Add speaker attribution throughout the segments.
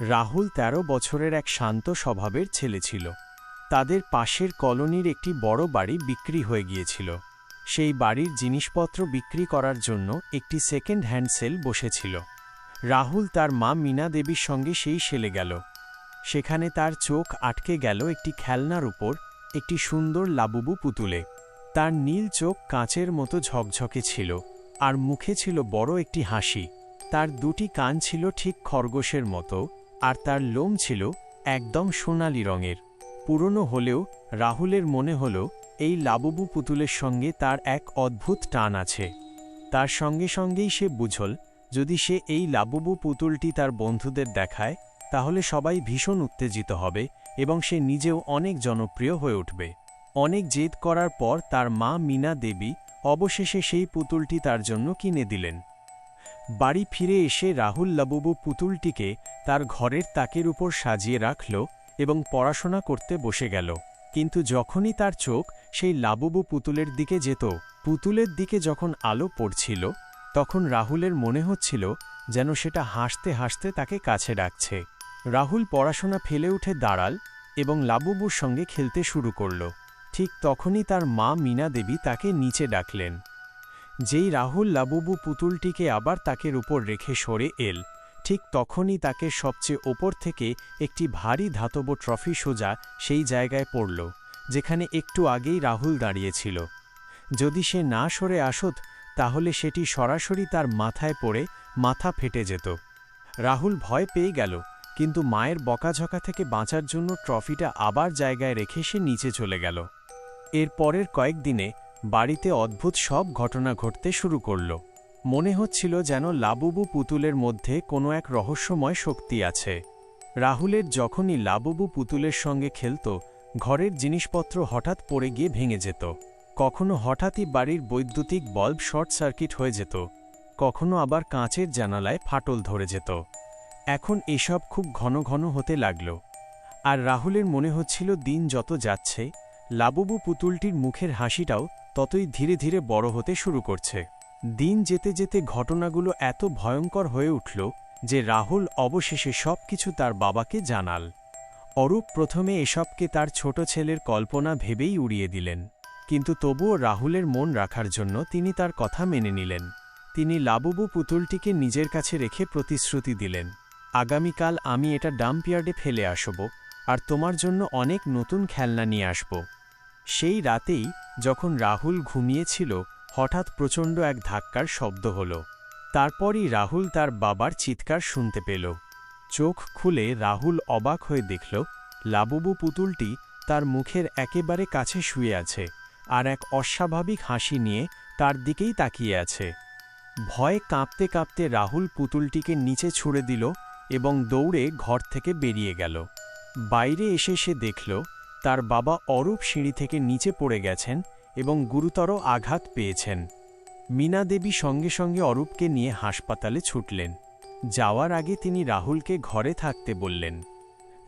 Speaker 1: রাহুল ১৩ বছরের এক শান্ত স্বভাবের ছেলে ছিল। তাদের পাশের কলোনির একটি বড় বাড়ি বিক্রি হয়ে গিয়েছিল। সেই বাড়ির জিনিসপত্র বিক্রি করার জন্য একটি সেকেন্ড হ্যান্ড সেল বসেছিল। রাহুল তার মা মীনা দেবীর সঙ্গে সেই সেলে গেল। সেখানে তার চোখ আটকে গেল একটি খেলনার উপর, একটি সুন্দর লাবুবু পুতুলে। তার নীল চোখ কাঁচের মতো ঝকঝকে ছিল, আর মুখে ছিল বড় একটি হাসি। তার দুটি কান ছিল ঠিক খরগোশের মতো আর তার লোম ছিল একদম সোনালি রঙের। পুরনো হলেও রাহুলের মনে হল, এই লাবুবু পুতুলের সঙ্গে তার এক অদ্ভুত টান আছে। তার সঙ্গে সঙ্গেই সে বুঝল, যদি সে এই লাবুবু পুতুলটি তার বন্ধুদের দেখায়, তাহলে সবাই ভীষণ উত্তেজিত হবে এবং সে নিজেও অনেক জনপ্রিয় হয়ে উঠবে। অনেক জেদ করার পর তার মা মিনা দেবী অবশেষে সেই পুতুলটি তার জন্য কিনে দিলেন। বাড়ি ফিরে এসে রাহুল লাবুবু পুতুলটিকে তার ঘরের তাকের উপর সাজিয়ে রাখল এবং পড়াশোনা করতে বসে গেল। কিন্তু যখনই তার চোখ সেই লাবুবু পুতুলের দিকে যেত, পুতুলের দিকে যখন আলো পড়ছিল, তখন রাহুলের মনে হচ্ছিল যেন সেটা হাসতে হাসতে তাকে কাছে ডাকছে। রাহুল পড়াশোনা ফেলে উঠে দাঁড়াল এবং লাবুবুর সঙ্গে খেলতে শুরু করল। ঠিক তখনই তার মা মীনা দেবী তাকে নিচে ডাকলেন। যেই রাহুল লাবুবু পুতুলটিকে আবার তাকের উপর রেখে সরে এল, ঠিক তখনই তাকে সবচেয়ে ওপর থেকে একটি ভারী ধাতব ট্রফি সোজা সেই জায়গায় পড়ল, যেখানে একটু আগেই রাহুল দাঁড়িয়েছিল। যদি সে না সরে আসত, তাহলে সেটি সরাসরি তার মাথায় পড়ে মাথা ফেটে যেত। রাহুল ভয় পেয়ে গেল, কিন্তু মায়ের বকাঝকা থেকে বাঁচার জন্য ট্রফিটা আবার জায়গায় রেখে সে নিচে চলে গেল। এর পরের কয়েকদিনে বাড়িতে অদ্ভুত সব ঘটনা ঘটতে শুরু করল। মনে হচ্ছিল যেন লাবুবু পুতুলের মধ্যে কোনো এক রহস্যময় শক্তি আছে। রাহুলের যখনই লাবুবু পুতুলের সঙ্গে খেলত, ঘরের জিনিসপত্র হঠাৎ পড়ে গিয়ে ভেঙে যেত। কখনো হঠাৎই বাড়ির বৈদ্যুতিক বাল্ব শর্ট সার্কিট হয়ে যেত, কখনো আবার কাঁচের জানালায় ফাটল ধরে যেত। এখন এসব খুব ঘন ঘন হতে লাগল। আর রাহুলের মনে হচ্ছিল দিন যত যাচ্ছে, লাবুবু পুতুলটির মুখের হাসিটাও ততই ধীরে ধীরে বড় হতে শুরু করছে। দিন যেতে যেতে ঘটনাগুলো এত ভয়ঙ্কর হয়ে উঠল যে রাহুল অবশেষে সব কিছু তার বাবাকে জানাল। অরূপ প্রথমে এসবকে তার ছোট ছেলের কল্পনা ভেবেই উড়িয়ে দিলেন। কিন্তু তবুও রাহুলের মন রাখার জন্য তিনি তার কথা মেনে নিলেন। তিনি লাবুবু পুতুলটিকে নিজের কাছে রেখে প্রতিশ্রুতি দিলেন, আগামীকাল আমি এটা ডাম্পয়ার্ডে ফেলে আসব, আর তোমার জন্য অনেক নতুন খেলনা নিয়ে আসব। সেই রাতেই যখন রাহুল ঘুমিয়েছিল, হঠাৎ প্রচণ্ড এক ধাক্কার শব্দ হল। তারপরই রাহুল তার বাবার চিৎকার শুনতে পেল। চোখ খুলে রাহুল অবাক হয়ে দেখল, লাবুবু পুতুলটি তার মুখের একেবারে কাছে শুয়ে আছে আর এক অস্বাভাবিক হাসি নিয়ে তার দিকেই তাকিয়ে আছে। ভয়ে কাঁপতে কাঁপতে রাহুল পুতুলটিকে নিচে ছুড়ে দিল এবং দৌড়ে ঘর থেকে বেরিয়ে গেল। বাইরে এসে সে দেখল তার বাবা অরূপ সিঁড়ি থেকে নিচে পড়ে গেছেন এবং গুরুতর আঘাত পেয়েছেন। মীনা দেবী সঙ্গে সঙ্গে অরূপকে নিয়ে হাসপাতালে ছুটলেন। যাওয়ার আগে তিনি রাহুলকে ঘরে থাকতে বললেন।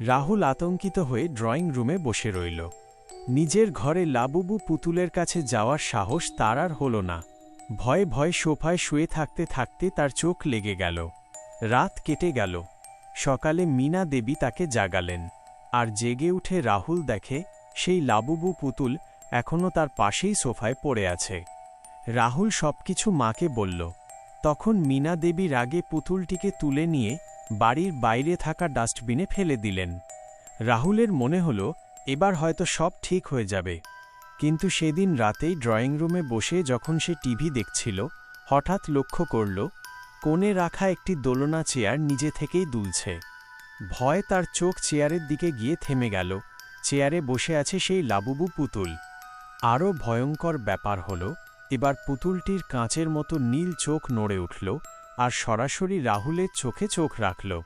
Speaker 1: রাহুল আতঙ্কিত হয়ে ড্রয়িং রুমে বসে রইল। নিজের ঘরে লাবুবু পুতুলের কাছে যাওয়ার সাহস তার আর হল না। ভয়ে ভয়ে সোফায় শুয়ে থাকতে থাকতে তার চোখ লেগে গেল। রাত কেটে গেল। সকালে মীনা দেবী তাকে জাগালেন। আর জেগে উঠে রাহুল দেখে সেই লাবুবু পুতুল এখনও তার পাশেই সোফায় পড়ে আছে। রাহুল সবকিছু মাকে বলল। তখন মীনা দেবী রাগে পুতুলটিকে তুলে নিয়ে বাড়ির বাইরে থাকা ডাস্টবিনে ফেলে দিলেন। রাহুলের মনে হল, এবার হয়তো সব ঠিক হয়ে যাবে। কিন্তু সেদিন রাতেই ড্রয়িং রুমে বসে যখন সে টিভি দেখছিল, হঠাৎ লক্ষ্য করল, কোণে রাখা একটি দোলনা চেয়ার নিজে থেকেই দুলছে। ভয় তার চোখ চেয়ারের দিকে গিয়ে থেমে গেল। চেয়ারে বসে আছে সেই লাবুবু পুতুল। আরও ভয়ঙ্কর ব্যাপার হল, এবার পুতুলটির কাঁচের মতো নীল চোখ নড়ে উঠল আর সরাসরি রাহুলের চোখে চোখ রাখল।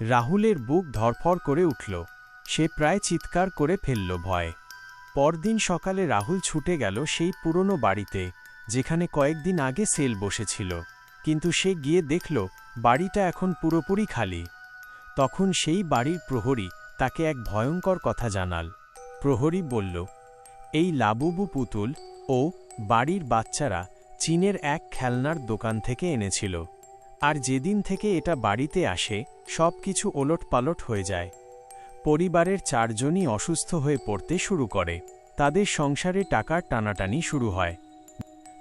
Speaker 1: রাহুলের বুক ধরফর করে উঠল। সে প্রায় চিৎকার করে ফেলল ভয়। পরদিন সকালে রাহুল ছুটে গেল সেই পুরনো বাড়িতে, যেখানে কয়েকদিন আগে সেল বসেছিল। কিন্তু সে গিয়ে দেখল, বাড়িটা এখন পুরোপুরি খালি। তখন সেই বাড়ির প্রহরী তাকে এক ভয়ঙ্কর কথা জানাল। প্রহরী বলল, এই লাবুবু পুতুল ও বাড়ির বাচ্চারা চীনের এক খেলনার দোকান থেকে এনেছিল। আর যেদিন থেকে এটা বাড়িতে আসে, সব কিছু ওলট পালট হয়ে যায়। পরিবারের চারজনই অসুস্থ হয়ে পড়তে শুরু করে। তাদের সংসারে টাকার টানাটানি শুরু হয়।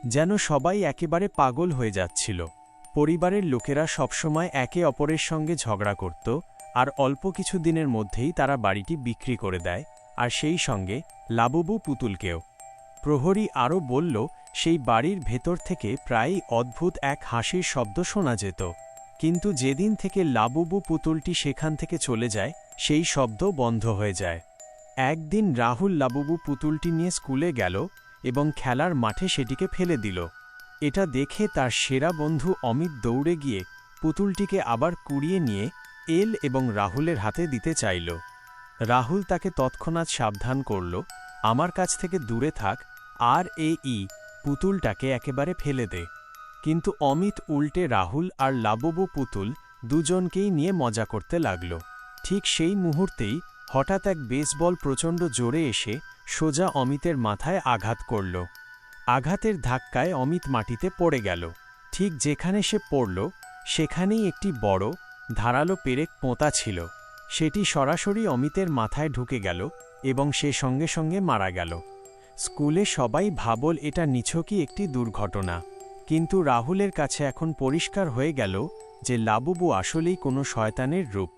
Speaker 1: যেন সবাই একেবারে পাগল হয়ে যাচ্ছিল। পরিবারের লোকেরা সবসময় একে অপরের সঙ্গে ঝগড়া করত, আর অল্প কিছু দিনের মধ্যেই তারা বাড়িটি বিক্রি করে দেয়, আর সেই সঙ্গে লাবুবু পুতুলকেও। প্রহরী আরও বলল, সেই বাড়ির ভেতর থেকে প্রায়ই অদ্ভুত এক হাসির শব্দ শোনা যেত। কিন্তু যেদিন থেকে লাবুবু পুতুলটি সেখান থেকে চলে যায়, সেই শব্দ বন্ধ হয়ে যায়। একদিন রাহুল লাবুবু পুতুলটি নিয়ে স্কুলে গেল এবং খেলার মাঠে সেটিকে ফেলে দিল। এটা দেখে তার সেরা বন্ধু অমিত দৌড়ে গিয়ে পুতুলটিকে আবার কুড়িয়ে নিয়ে এল এবং রাহুলের হাতে দিতে চাইল। রাহুল তাকে তৎক্ষণাৎ সাবধান করল, আমার কাছ থেকে দূরে থাক, আর এ ই, পুতুলটাকে একেবারে ফেলে দে। কিন্তু অমিত উল্টে রাহুল আর লাববু পুতুল দুজনকেই নিয়ে মজা করতে লাগল। ঠিক সেই মুহূর্তেই হঠাৎ এক বেসবল প্রচণ্ড জোরে এসে সোজা অমিতের মাথায় আঘাত করল। আঘাতের ধাক্কায় অমিত মাটিতে পড়ে গেল। ঠিক যেখানে সে পড়ল, সেখানেই একটি বড়, ধারালো পেরেক পোঁতা ছিল। সেটি সরাসরি অমিতের মাথায় ঢুকে গেল এবং সে সঙ্গে সঙ্গে মারা গেল। স্কুলে সবাই ভাবল এটা নিছকই একটি দুর্ঘটনা। কিন্তু রাহুলের কাছে এখন পরিষ্কার হয়ে গেল যে লাবুবু আসলেই কোনো শয়তানের রূপ।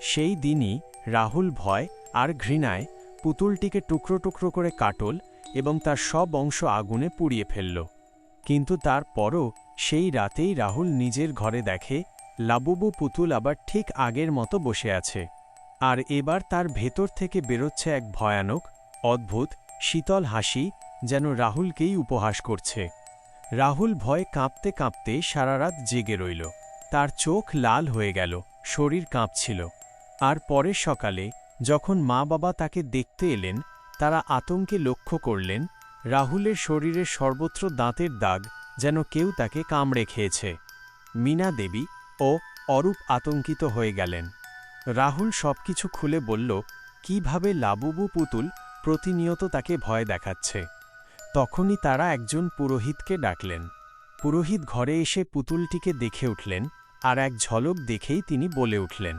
Speaker 1: সেই দিনই রাহুল ভয় আর ঘৃণায় পুতুলটিকে টুকরো টুকরো করে কাটল এবং তার সব অংশ আগুনে পুড়িয়ে ফেলল। কিন্তু তারপরও সেই রাতেই রাহুল নিজের ঘরে দেখে, লাবুবু পুতুল আবার ঠিক আগের মতো বসে আছে। আর এবার তার ভেতর থেকে বেরোচ্ছে এক ভয়ানক, অদ্ভুত, শীতল হাসি যেন রাহুলকেই উপহাস করছে। রাহুল ভয় কাঁপতে কাঁপতে সারা রাত জেগে রইল। তার চোখ লাল হয়ে গেল, শরীর কাঁপছিল। আর পরের সকালে যখন মা বাবা তাকে দেখতে এলেন তারা আতঙ্কে লক্ষ্য করলেন, রাহুলের শরীরের সর্বত্র দাঁতের দাগ যেন কেউ তাকে কামড়ে খেয়েছে। মীনা দেবী ও অরূপ আতঙ্কিত হয়ে গেলেন। রাহুল সবকিছু খুলে বলল, কীভাবে লাবুবু পুতুল প্রতিনিয়ত তাকে ভয় দেখাচ্ছে? তখনই তারা একজন পুরোহিতকে ডাকলেন। পুরোহিত ঘরে এসে পুতুলটিকে দেখে উঠলেন আর এক ঝলক দেখেই তিনি বলে উঠলেন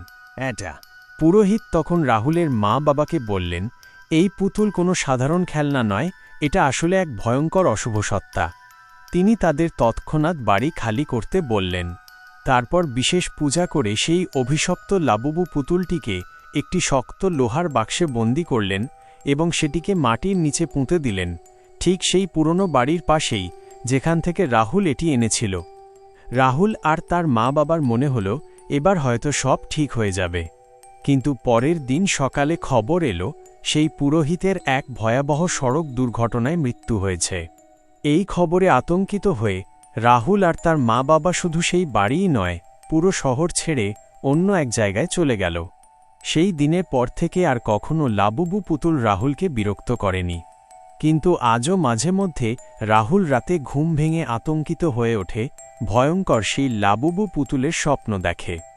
Speaker 1: এটা পুরোহিত তখন রাহুলের মা বাবাকে বললেন এই পুতুল কোনো সাধারণ খেলনা নয়, এটা আসলে এক ভয়ঙ্কর অশুভ সত্তা। তিনি তাদের তৎক্ষণাৎ বাড়ি খালি করতে বললেন। তারপর বিশেষ পূজা করে সেই অভিশপ্ত লাবুবু পুতুলটিকে একটি শক্ত লোহার বাক্সে বন্দি করলেন এবং সেটিকে মাটির নিচে পুঁতে দিলেন। ঠিক সেই পুরনো বাড়ির পাশেই, যেখান থেকে রাহুল এটি এনেছিল। রাহুল আর তার মা বাবার মনে হল, এবার হয়তো সব ঠিক হয়ে যাবে। কিন্তু পরের দিন সকালে খবর এলো সেই পুরোহিতের এক ভয়াবহ সড়ক দুর্ঘটনায় মৃত্যু হয়েছে। এই খবরে আতঙ্কিত হয়ে রাহুল আর তার মা বাবা শুধু সেই বাড়িই নয়, পুরো শহর ছেড়ে অন্য এক জায়গায় চলে গেল। সেই দিনের পর থেকে আর কখনো লাবুবু পুতুল রাহুলকে বিরক্ত করেনি। কিন্তু আজও মাঝে মধ্যে রাহুল রাতে ঘুম ভেঙে আতঙ্কিত হয়ে ওঠে, ভয়ঙ্কর সেই লাবুবু পুতুলের স্বপ্ন দেখে।